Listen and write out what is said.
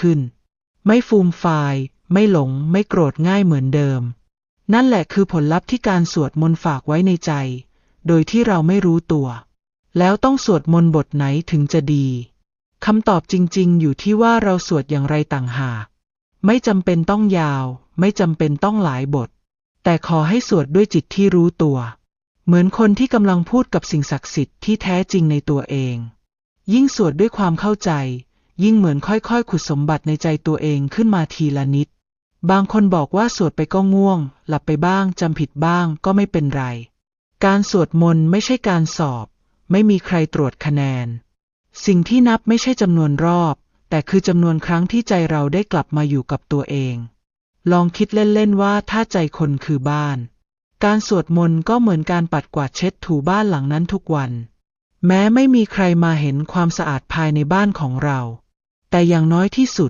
ขึ้น ไม่ฟูมฟาย ไม่หลง ไม่โกรธง่ายเหมือนเดิม นั่นแหละคือผลลัพธ์ที่การสวดมนต์ฝากไว้ในใจ โดยที่เราไม่รู้ตัว แล้วต้องสวดมนต์บทไหนถึงจะดีคำตอบจริง ๆ อยู่ที่ว่าเราสวดอย่างไรต่างหาก ไม่จำเป็นต้องยาว ไม่จำเป็นต้องหลายบท แต่ขอให้สวดด้วยจิตที่รู้ตัว เหมือนคนที่กำลังพูดกับสิ่งศักดิ์สิทธิ์ที่แท้จริงในตัวเอง ยิ่งสวดด้วยความเข้าใจ ยิ่งเหมือนค่อยๆ ขุดสมบัติในใจตัวเองขึ้นมาทีละนิด บางคนบอกว่าสวดไปก็ง่วง หลับไปบ้างจำผิดบ้างก็ไม่เป็นไร การสวดมนต์ไม่ใช่การสอบ ไม่มีใครตรวจคะแนน สิ่งที่นับไม่ใช่จำนวนรอบ แต่คือจำนวนครั้งที่ใจเราได้กลับมาอยู่กับตัวเอง ลองคิดเล่นๆว่าถ้าใจคนคือบ้าน การสวดมนต์ก็เหมือนการปัดกวาดเช็ดถูบ้านหลังนั้นทุกวัน แม้ไม่มีใครมาเห็นความสะอาดภายในบ้านของเรา แต่อย่างน้อยที่สุด